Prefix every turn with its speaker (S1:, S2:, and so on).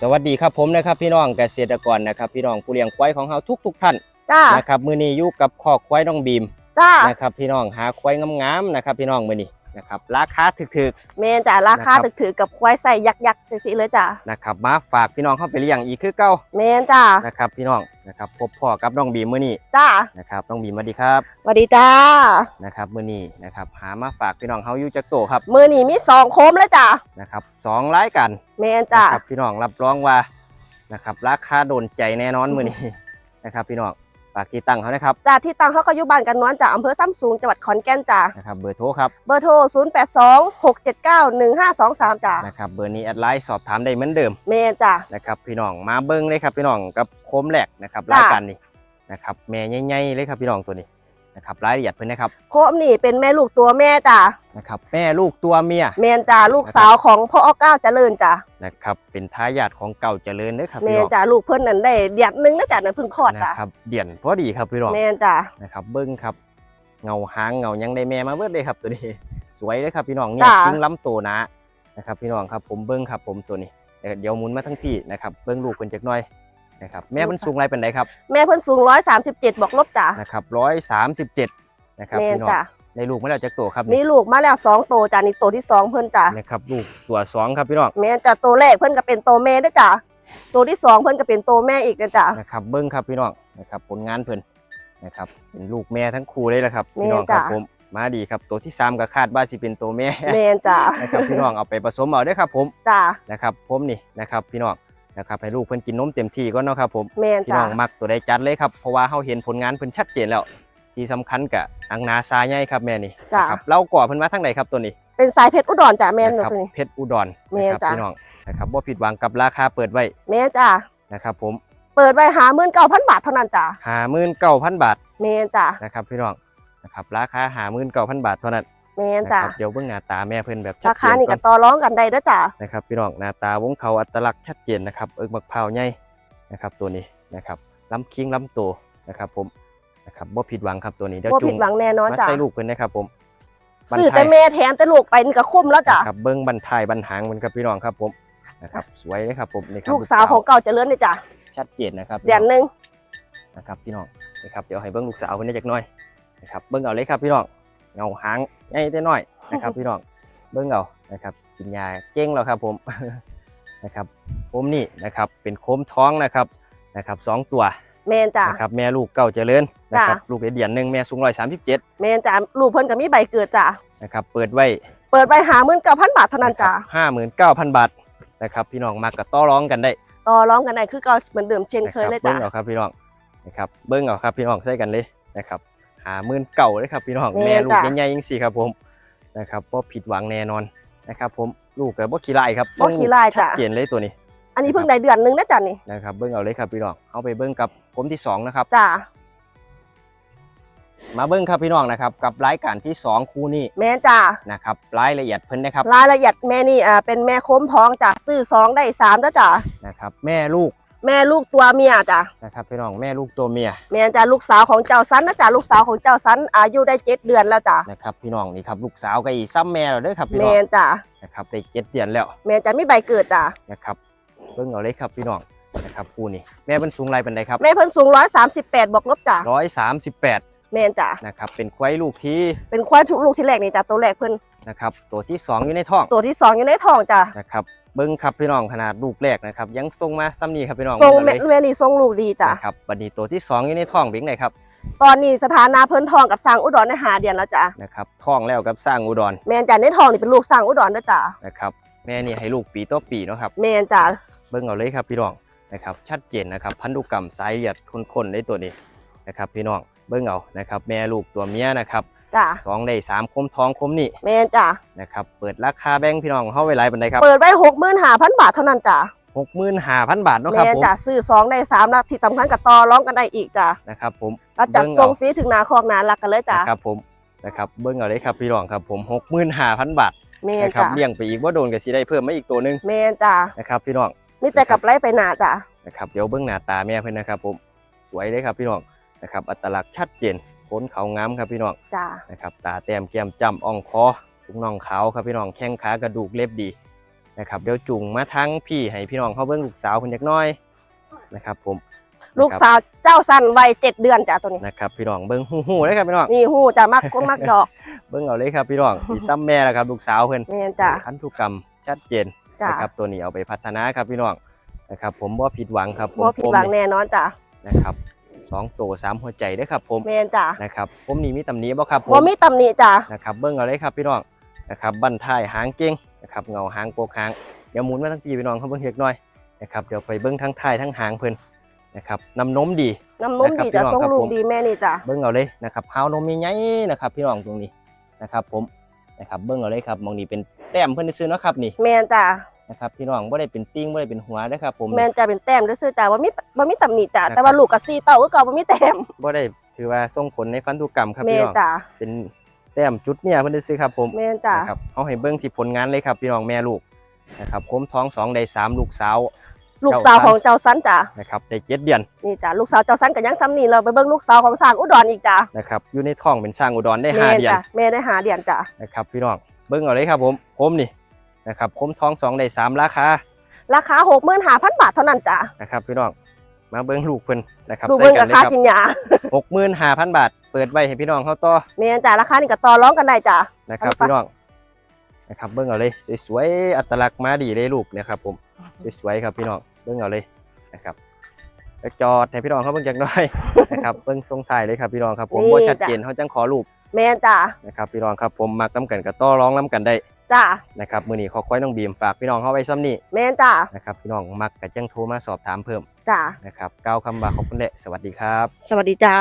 S1: สวัสดีครับผมนะครับพี่น้องเกษตรกรนะครับ พี่น้องผู้เลี้ยงควายของเราทุกๆท่าน
S2: จ้า
S1: นะครับมื้อนี้อยู่กับคอกควายน้องบีม
S2: จ้า
S1: นะครับพี่น้องหาควายงามๆนะครับ พี่น้องมื้อนี้ นะครับราคาถึก
S2: เมนจ้าราคา
S1: นะครับ
S2: ตึกถือกับควายใส่ยักษ์ยักษ์สิเลยจ้า
S1: ๆนะครับมาฝากพี่น้องเข้าไปเลี้ยงอีกคือเก่า
S2: เมนจ้า
S1: นะครับพี่น้องนะครับพบพ่อกับน้องบีมมื้อนี้
S2: จ้า
S1: นะครับน้องบีมสวัสดีครับ
S2: สวัสดีจ้า
S1: นะครับมื้อนี้นะครับหามาฝากพี่น้องเฮาอยู่จักโตครับ
S2: มือนี่มีสองโคมเลยจ้า
S1: นะครับสองรายการ
S2: เมนจ้า
S1: นะครับพี่น้องรับรองว่านะครับราคาโดนใจแน่นอนมื้อนี้นะครับพี่น้อง ฝากที่ตั้งเขานะครับ
S2: จ้าที่ตั้งเขาก็อยู่บ้านกันนวลจ้าอำเภอซ้ำสูงจังหวัดขอนแก่นจ้า
S1: นะครับเบอร์โทรครับ
S2: เบอร์โทร 0 8 2 6 7 9 1 5 2 3จ้า
S1: นะครับเบอร์นี้แอดไลน์สอบถามได้เหมือนเดิม
S2: เมนจ้า
S1: นะครับพี่น้องมาเบิ้งเลยครับพี่น้องกับโคมแหลกนะครับ
S2: จ้ะ
S1: รายการนี้นะครับแม่ใหญ่ๆเลยครับพี่น้องตัวนี้ นะครับรายละเอียดเพิ่นนะครับ
S2: โคมนี่เป็นแม่ลูกตัวแม่จ้า
S1: นะครับแม่ลูกตัวเมีย
S2: เมนจ้าลูกสาวของพ่ออ้อเก้าเจริญจ้า
S1: นะครับเป็นทายาทของเก่าเจริญเด้อครับ
S2: เม
S1: พี่
S2: น
S1: น้อง
S2: จ้าลูกเพิ่นนั่นได้เดียดหนึงนะจ้านั่นเพิ่งคลอดจ้า
S1: นะครับเดี่ยนพอดีครับพี่น้อง
S2: เมนจ้า
S1: นะครับเบิ้งครับ เงาหางเงายังได้แม่มาเบิดเลยครับตัวนี้ สวยเลยครับพี่น้องเนี่ย
S2: จ้ะ
S1: ทิ้งล้ำโตนะนะครับพี่น้องครับผมเบิ้งครับผมตัวนี้เดี๋ยวหมุนมาทั้งพี่นะครับเบิ้งลูกเพิ่นจักหน่อย นะครับแม่เพิ่นสูงไรเป็นไดครับ
S2: แม่เพิ่นสูง137บวกลบจ้า
S1: นะครับร้อยสามสิบเจ็ดนะครับ
S2: เมน
S1: พี่น้อง
S2: จ้า
S1: ในลูกไม่ได้จากตัวครับ
S2: นี่ลูกมาแล้วสองโตวจ้านี่โตวที่สองเพิ่นจ้า
S1: นะครับลูกตัวสองครับพี่น้อง
S2: แม่จ้าตัวแรกเพิ่นก็เป็นโตวแม่เด้วยจ้าตัวที่สองเพิ่นก็เป็นโตวแม่อีกนะจ้า
S1: นะครับเบิ้งครับพี่น้องนะครับผลงานเพิ่นนะครับเป็นลูกแม่ทั้งคู่เลยแหละครับ
S2: แม่
S1: พี่น้องครับ
S2: จ้ะ
S1: ผมมาดีครับตัวที่สามก็คาดว่าสิเป็นตัวแม่
S2: แม่จ้า
S1: นะครับพี่น้องเอาไปผสมเอาเด้อครับผม
S2: จ้า
S1: นะครับผมนี่นะครับพี่น้อง นะครับให้ลูกเพิ่นกินนมเต็มที่ก่อนเนาะครับผม
S2: แม่
S1: พี่
S2: จ้า
S1: น้องมักตัวใดจัดเลยครับเพราะว่าเฮาเห็นผลงานเพิ่นชัดเจนแล้ว ที่สำคัญกับอังนาซาใหญ่ครับแม่นี่
S2: จ้ะ
S1: นะครับเราก่อเพิ่นมาทางไหนครับตัวนี้
S2: เป็นสายเพชรอุดรจ้าแม่น
S1: นะครับ
S2: ตัวนี้
S1: เพชรอุดร
S2: แม่
S1: นะครับ
S2: จ้ะ
S1: พี่น้องนะครับบ่ผิดหวังกับราคาเปิดไว้
S2: แม่จ้า
S1: นะครับผม
S2: เปิดไว้หาหมื่นเก้าพันบาทเท่านั้นจ้า
S1: 59,000บาท
S2: แม่จ้า
S1: นะครับพี่น้องนะครับราคา59,000บาทเท่านั้น
S2: แม่
S1: นะค
S2: จ้า
S1: รับเดี๋ยวเบิ่งหน้าตาแม่เพิ่นแบบชั
S2: รา
S1: ดเจ
S2: คานนี่
S1: ก่
S2: ก็
S1: อน
S2: ต่อร้องกันได้เด้อจ้า
S1: นะครับพี่น้องหน้าตาวงเขาอัตลักษณ์ชัดเจนนะครับเอิกบักพร้าวใหญ่นะครับตัวนี้นะครับลำคิงลำโตนะครับผมนะครับบ่ผิดหวังครับตัวนี้เดี๋ยว
S2: บ่
S1: จุ
S2: ผิ
S1: ง
S2: ดหวังแน่นอน
S1: มา
S2: จ้า
S1: ใส่ลูกเพิ่นนะครับผม
S2: ซื้อแต่แม่แถมแต่ลูกไปนี่ก็คุ้มแล้วจ้า
S1: นะครับเบิ้งบันทายบันหางมันครับพี่น้องครับผมนะครับสวยเลยครับผมนี่ครับ
S2: ลูกสาวของเก่าเจริญนี่จ้า
S1: ชัดเจนนะครับ
S2: เดือนหนึง
S1: นะครับพี่น้องนะครับเดี๋ยวให้เบิ้งลูกสาวเพิ่นได้จักหน่อยนะครับเบิ้งเอาเลยครับพี่น้อง เงาหางใหญ่แต่น้อยนะครับพี่น้องเบิ้งเอานะครับกินยาเก่งแล้วครับผมนะครับผมนี่นะครับเป็นโคมท้องนะครับนะครับสองตัว
S2: แม่นจ้า
S1: นะครับแม่ลูกเก่าเจริญนะครับ
S2: จ้ะ
S1: ลูกได้เดือนหนึ่งแม่สูงร้อยสามสิบเจ็ด
S2: แม่นจ้าลูกเพิ่นก็มีใบเกิดจ้า
S1: นะครับเปิดไว้
S2: เปิดไว้หาหมื่นเก้าพันบาทเท่านั้นจ้า
S1: ห้าหมื่นเก้าพันบาทนะครับพี่น้องมากกับต่อร้องกันได้
S2: ต่อร้องกันได้คือเก่าเหมือนเดิมเช่นเคยเลย
S1: เบิ้
S2: จ้าง
S1: เอาครับพี่น้องนะครับเบิ้งเอาครับพี่น้องใส่กันเลยนะครับ หาหมื่นเก่าเลยครับพี่น้อง
S2: แม่
S1: แม่ลูก
S2: จ้ะ
S1: ใหญ่ๆยังสี่ครับผมนะครับบ่ผิดหวังแน่นอนนะครับผมลูกกับบ่ขี้ลายครับ
S2: บ่ขี้ร้าย
S1: ชัด
S2: จ้า
S1: เจนเลยตัวนี้
S2: อันนี้เพิ่งได้เดือนหนึงนะจ้านี่
S1: นะครับเบิ้งเอาเลยครับพี่น้องเอาไปเบิ้งกับผมที่สองนะครับ
S2: จ้า
S1: มาเบิ้งครับพี่น้องนะครับกับรายการที่สองคู่นี้
S2: แม่นจ้า
S1: นะครับรายละเอียดเพิ่นนะครับ
S2: รายละเอียดแม่นี่อ่าเป็นแม่โค้มท้องจ้ะซื้อสองได้สามแล้วจ้ะ
S1: นะครับแม่ลูก
S2: แม่ลูกตัวเมียจ้ะ
S1: นะครับพี่น้องแม่ลูกตัวเมีย
S2: แม่จ้ะลูกสาวของเจ้าสันนะจ้ะลูกสาวของเจ้าสันอายุได้เจ็ดเดือนแล้วจ้ะ
S1: นะครับพี่น้องนี่ครับลูกสาวก็อีซ้ำแม่เราเด้อครับพี่น้
S2: แม่
S1: อง
S2: จ้ะ
S1: นะครับได้เจ็ดเดือนแล้ว
S2: แม่จ้ะมีใบเกิดจ้ะ
S1: นะครับเบิ่งเอาเลยครับพี่น้องนะครับคู่นี้แม่เป็นสูงไรเป็นไรครับ
S2: แม่เพิ่นสูงร้อยสามสิบแปดบวกลบจ้ะ
S1: ร้อยสามสิบแปด
S2: แม่จ้ะ
S1: นะครับเป็นควายลูกที่
S2: เป็นควายทุกลูกที่แรกนี่จ้ะตัวแรกเพิ่น
S1: นะครับตัวที่สองอยู่ในท้อง
S2: ตัวที่สองอยู่ในท้องจ้ะ
S1: นะครับ เบิ้งครับพี่น้องขนาดลูกแรกนะครับ ยังทรงมาซ้ำนี้ครับพี่น้อง
S2: ทรง
S1: เบิ่
S2: แม่
S1: เอาเลย
S2: แม่นี่ทรงลูกดีจ้ะ
S1: นะครับบัดนี้ตัวที่สองอยู่ในท้องเป็นไงครับ
S2: ตอนนี้สถานะเพิ่นท้องกับสร้างอุดรได้หาเดือนแล้วจ้ะ
S1: นะครับท้องแล้วกับสร้างอุดร
S2: แม่จ้ะในท้องนี่เป็นลูกสร้างอุดรเด้อจ้ะ
S1: นะครับแม่นี่ให้ลูกปีต่อปีเนาะครับ
S2: แม่จ้ะ
S1: เบิ้งเอาเลยครับพี่น้องนะครับชัดเจนนะครับพันธุกรรมสายเลือดคนๆในตัวนี้นะครับพี่น้องเบิ้งเอานะครับแม่ลูกตัวเมียนะครับ
S2: จ้ะ
S1: สองได้สามคมท้องคมนี่
S2: แม่จ้ะ
S1: นะครับเปิดราคาแบงค์พี่น้องเข้าไว้ไรบันไดครับ
S2: เปิดไว้หกหมื่นห้าพันบาทเท่านั้นจ้ะ
S1: หกหมื่นห้าพันบาทเนาะครับ
S2: แม่
S1: ผม
S2: จะซื้อสองได้สามแล้วที่สำคัญกับต่อร้องกันได้อีกจ้ะ
S1: นะครับผม
S2: แล้วจัด
S1: เบิ่ง
S2: ส่ง
S1: เอา
S2: ฟรีถึงนาคอกนารักกันเลยจ้ะ
S1: นะครับผมนะครับเบิ้งเอาเลยครับพี่น้องครับผมหกหมื่นห้าพันบาท
S2: แม่
S1: นะครับ
S2: จ้ะ
S1: เลี้ยงไปอีกว่าโดนกับสีได้เพิ่มมาอีกตัวหนึง
S2: แม่จ้ะ
S1: นะครับพี่น้อง
S2: มีแต่กับไรไปหนาจ้ะ
S1: นะครับเดี๋ยวเบิ้งหน้าตาแม่เพิ่นนะครับผมสวยเลยครับพี่น้องนะครับอัตลักษณ์ชัดเจนข นเขางามครับพี่น้อง
S2: จ้ะ
S1: นะครับตาแต้มแก้มจ้ำอ่องคอถุงน่องขาวครับพี่น้องแข้งขากระดูกเล็บดีนะครับเดี๋ยวจุงมาทั้งพี่ให้พี่น้องเขาเบิ่งลูกสาวคนจักหน้อยนะครับผม
S2: ลูกสาวเจ้าสันวัยเจ็ดเดือนจ้ะตัวนี้
S1: นะครับพี่น้องเบิ่งหูๆเลยครับพี่น้อง
S2: นี่หูจะมักก้นมักดอก
S1: เบิ่งเอาเลยครับพี่น้องสีซ้ำแม่แล้วครับลูกสาวเพิ่น
S2: แม่นจ้ะ
S1: พันธุกรรมชัดเจน
S2: จ้ะ
S1: นะครับตัวนี้เอาไปพัฒนาครับพี่น้องนะครับผมบ่ผิดหวังครับผม
S2: บ่ผิดหวังแน่นอนจ้ะ
S1: นะครับ สองตัวสามหัวใจเด้อครับผม
S2: แม่นจ้ะ
S1: นะครับผมนี่มีตำหนิบ่ครับผ
S2: บ่
S1: ม
S2: มีตำหนิจ้ะ
S1: นะครับเบิ่งเอาเลยครับพี่น้องนะครับบั้นท้ายหางเก่งนะครับเงาหางโปกหางเดี๋ยวหมุนมาทั้งปีพี่น้องเขาเบิ่งเล็กน้อยนะครับเดี๋ยวไปเบิ่งทั้งท้ายทั้งหางเพิ่นนะครับน้ำนมดี
S2: น้ำนุ่มดีจ้ะ
S1: นะครับ
S2: ทรง
S1: พี่น้องครับ
S2: ลูก
S1: ผม
S2: ดีแม่นี่จ้ะ
S1: เบิ้งเอาเลยนะครับเฮานมใหญ่ๆนะครับพี่น้องตรงนี้นะครับผมนะครับเบิ้งเอาเลยครับมองนี่เป็นแต้มเพิ่นซื้อๆเนาะครับนี่
S2: แม่นจ้ะ
S1: นะครับพี่น้องบ่ได้เป็นติ้งบ่ได้เป็นหัวเด้อครับผม
S2: แม่นจ้ะเป็นแต้มซื่อๆจ้ะบ่มีบ่มีตำหนิจ้ะ
S1: นะครับ
S2: แต่ว่าลูกกับซีเต้าก็เก่าบ่มีแต้ม
S1: บ่ได้ถือว่าส่งผลในพันธุกรรมครับ
S2: แม่
S1: พี่
S2: น
S1: น้อง
S2: จ้ะ
S1: เป็นแต้มจุดเนี่ยเพิ่นซื้อๆครับผม
S2: แม่นจ้ะ
S1: นะครับเอาให้เบิ้งที่ผลงานเลยครับพี่น้องแม่ลูกนะครับผมท้องสองได้สามลูกสาว
S2: ลูกสาวของเจ้าสันจ้ะ
S1: นะครับได้เจ็ดเดือน
S2: นี่จ้ะลูกสาวเจ้าสันก็ยังซ้ำนี่เราไปเบิ่งลูกสาวของสร้างอุดรอีกจ้ะ
S1: นะครับอยู่ในท้องเป็นสร้างอุดรได้
S2: แม่
S1: ห้านเดือน
S2: จ้ะแม่ได้หาเดือนจ้ะ
S1: นะครับพี่น้องเบิ้งเอาเลยครับผมผมนี่ นะครับผมท้องสองได้สามราคา
S2: ราคา65,000บาทเท่านั้นจ้ะ
S1: นะครับพี่น้องมาเบิ้งลูกเพิ่นนะครับ
S2: ดูเบิ่ง
S1: ใส่
S2: กับ
S1: เลย
S2: ค่า
S1: ครับ
S2: กินยา
S1: หกหมื่นห้าพันบาท เปิดไว้ให้พี่น้องเขาต่อ
S2: แม่นจ้ะราคานี่ก็ต่อรองกันได้จ้ะ
S1: นะครับ
S2: เอาไป
S1: พี่น้องนะครับเบิ้งเอาเลยสวยๆอัตลักษณ์มาดีเลยลูกนะครับผมสวยๆครับพี่น้องเบิ้งเอาเลยนะครับแล้วจอดให้พี่น้องเขาเบิ้งจักหน่อยนะครับเบิ้งทรงถ่ายเลยครับพี่น้องครับผมว่าชัดเจนเขาจังขอรูป
S2: แม่นจ้ะ
S1: นะครับพี่น้องครับผมมักน้ำกันกับต่อร้องน้ำกันได้
S2: จ้ะ
S1: นะครับมือนี้ขอค่อยน้องบีมฝากพี่น้องเขาไว้ซ้ำนี่
S2: แม่นจ้ะ
S1: นะครับพี่น้องมักกับจังโทรมาสอบถามเพิ่ม
S2: จ้ะ
S1: นะครับก้าวคำว่าขอบคุณเดะสวัสดีครับ
S2: สวัสดีจ้า